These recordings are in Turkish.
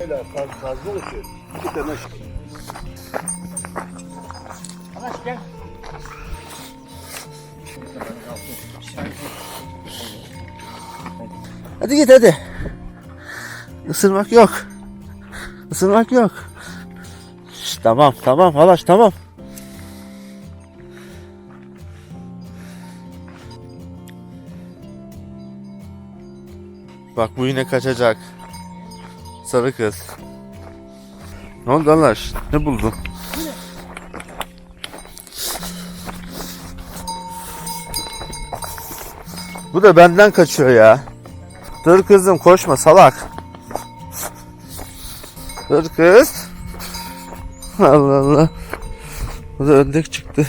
Öyle kaz, kazma uçuyor. Bir tane. Arkadaş gel. Hadi git hadi. Isırmak yok. Isırmak yok. Şş, tamam tamam halaş tamam. Bak bu yine kaçacak. Sarı kız. Ne oldu halaş? Ne buldun? Bu da benden kaçıyor ya. Dur kızım koşma salak. Dur kız. Allah Allah. Bu da öndek çıktı.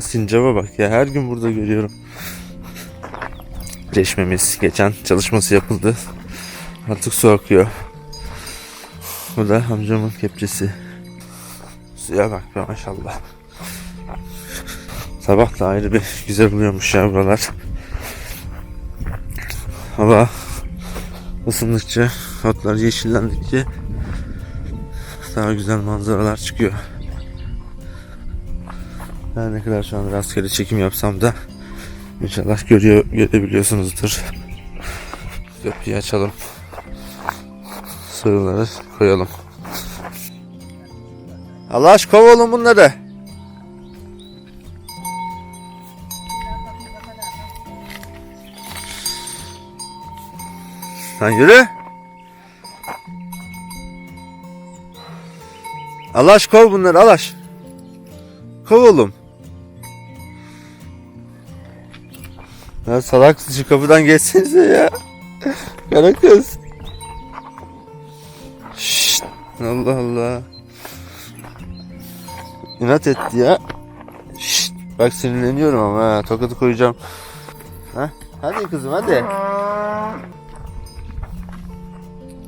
Sincaba bak ya her gün burada görüyorum. Çeşmemiz geçen çalışması yapıldı. Artık su akıyor. Bu da amcamın kepçesi. Suya bak be maşallah. Sabah da ayrı bir güzel oluyormuş ya buralar. Hava ısındıkça, otlar yeşillendikçe daha güzel manzaralar çıkıyor. Her ne kadar şu an rastgele çekim yapsam da inşallah görüyor, görebiliyorsunuzdur. Kapıyı açalım. Sığırları koyalım. Allah aşkına kovalım bunları. Lan yürü. Alaş kov bunları Alaş. Kov oğlum. Ya salak şu kapıdan geçsenize ya. Kara kız. Şşt. Allah Allah. İnat etti ya. Şşt. Bak sinirleniyorum ama ha. Tokadı koyacağım. Ha? Hadi kızım hadi.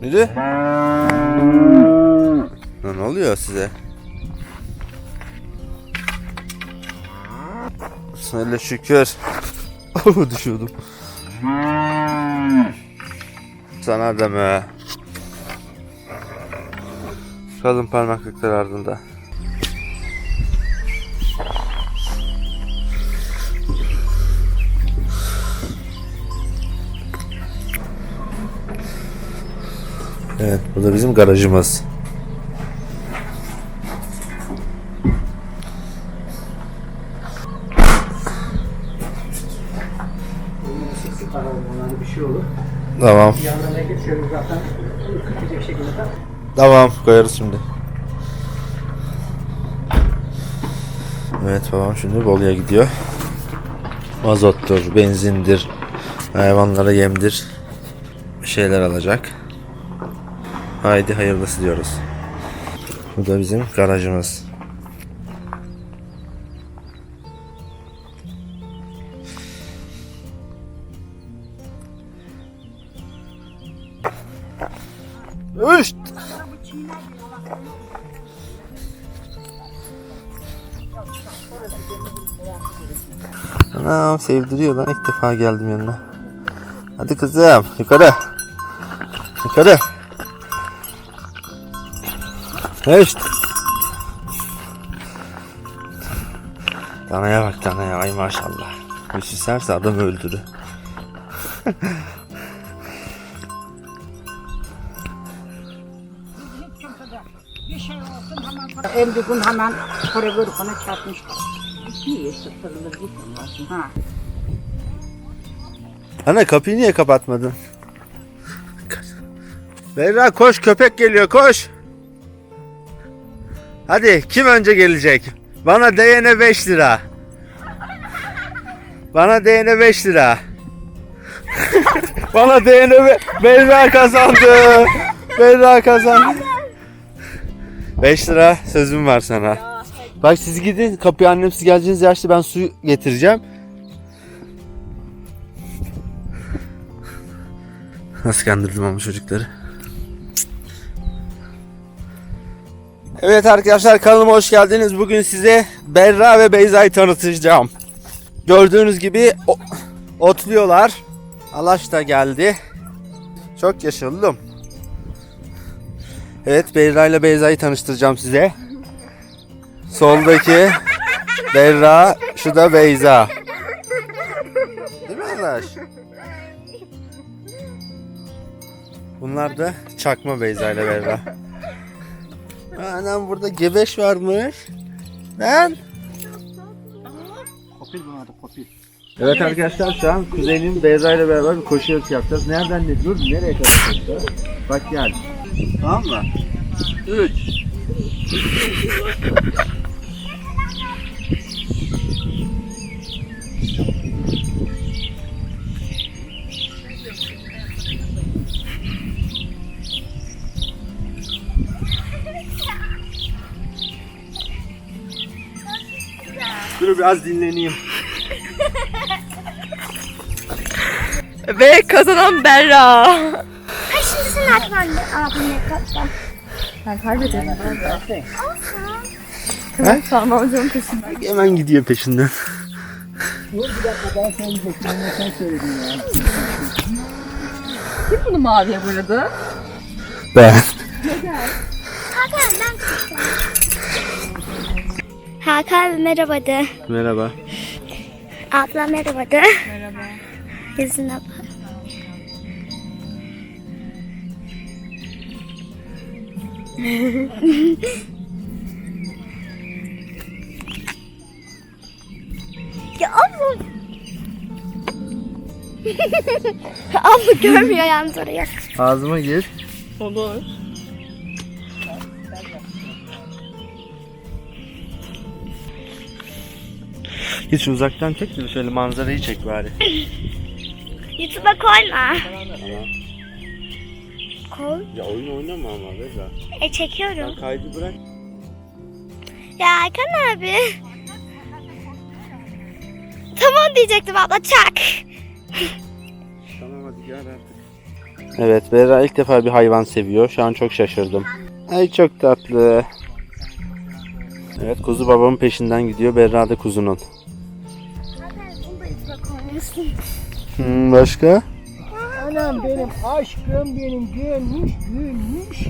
Yürü. Ne oluyor size? Öyle şükür. Oh, düşüyordum. Sana deme. Kalın parmaklıklar ardında. Evet, bu da bizim garajımız. Para olmaları bir şey olur. Tamam. Yanlarına geçiyoruz zaten. Kırpacak şekilde tak. Tamam, koyarız şimdi. Evet babam şimdi Bolu'ya gidiyor. Mazottur, benzindir, hayvanlara yemdir. Şeyler alacak. Haydi hayırlısı diyoruz. Bu da bizim garajımız. Üst! Anam sevdiriyor lan ilk defa geldim yanına. Hadi kızım yukarı. Yukarı. İşte. Danaya bak danaya ay maşallah. Bir süserse adam öldürür. Emdi gün hemen para görüp ona çarpmış. İyi sıfırlı gitmiyorsun. Ana kapıyı niye kapatmadın? Berra koş köpek geliyor koş. Hadi kim önce gelecek? Bana değene 5 lira. Bana değene 5 lira. Bana değene be Berra kazandı. Berra kazandı. 5 lira sözüm var sana. Bak siz gidin kapıya annem siz geleceğiniz yaşta ben su getireceğim. Nasıl kandırdım ama çocukları. Evet arkadaşlar kanalıma hoş geldiniz. Bugün size Berra ve Beyza'yı tanıtacağım. Gördüğünüz gibi otluyorlar. Alaş da geldi. Çok oğlum. Evet Berra ile Beyza'yı tanıştıracağım size. Soldaki Berra, şu da Beyza. Değil mi arkadaş? Bunlar da çakma Beyza ile Berra. Anam burada gebeş varmış. Ben. Kopil bunlar da kopil. Evet arkadaşlar şu an kuzenim Beyza ile beraber bir koşu yarışı yapacağız. Nereden ne dur nereye kadar koşacağız? Bak gel. Tamam mı? 3 Dur biraz dinleneyim. Ve kazanan Berra. Sen atman abimle kaptan. Ben kaybederim. He? Sarmalcığın peşinden. Hemen gidiyor peşinden. Dur bir dakika ben sen diyecektim. Sen söyledin ya. Kim bunu maviye boyadı? Ben. Hakan ben Hakan merhaba de. Merhaba. Abla merhaba de. Merhaba. Yüzüne bak. ya abla. abla görmüyor yalnız oraya. Ağzıma gir. Olur. Hiç uzaktan çek de şöyle manzarayı çek bari. YouTube'a koyma. Koy. Ya oyun oynama ama Beyza. E çekiyorum. Kaydı bırak. Ya Hakan abi. Tamam diyecektim abla çak. Tamam hadi gel artık. Evet Berra ilk defa bir hayvan seviyor. Şu an çok şaşırdım. Ay çok tatlı. Evet kuzu babamın peşinden gidiyor. Berra da kuzunun. Hmm, başka? Anam benim aşkım benim gelmiş, gülmüş.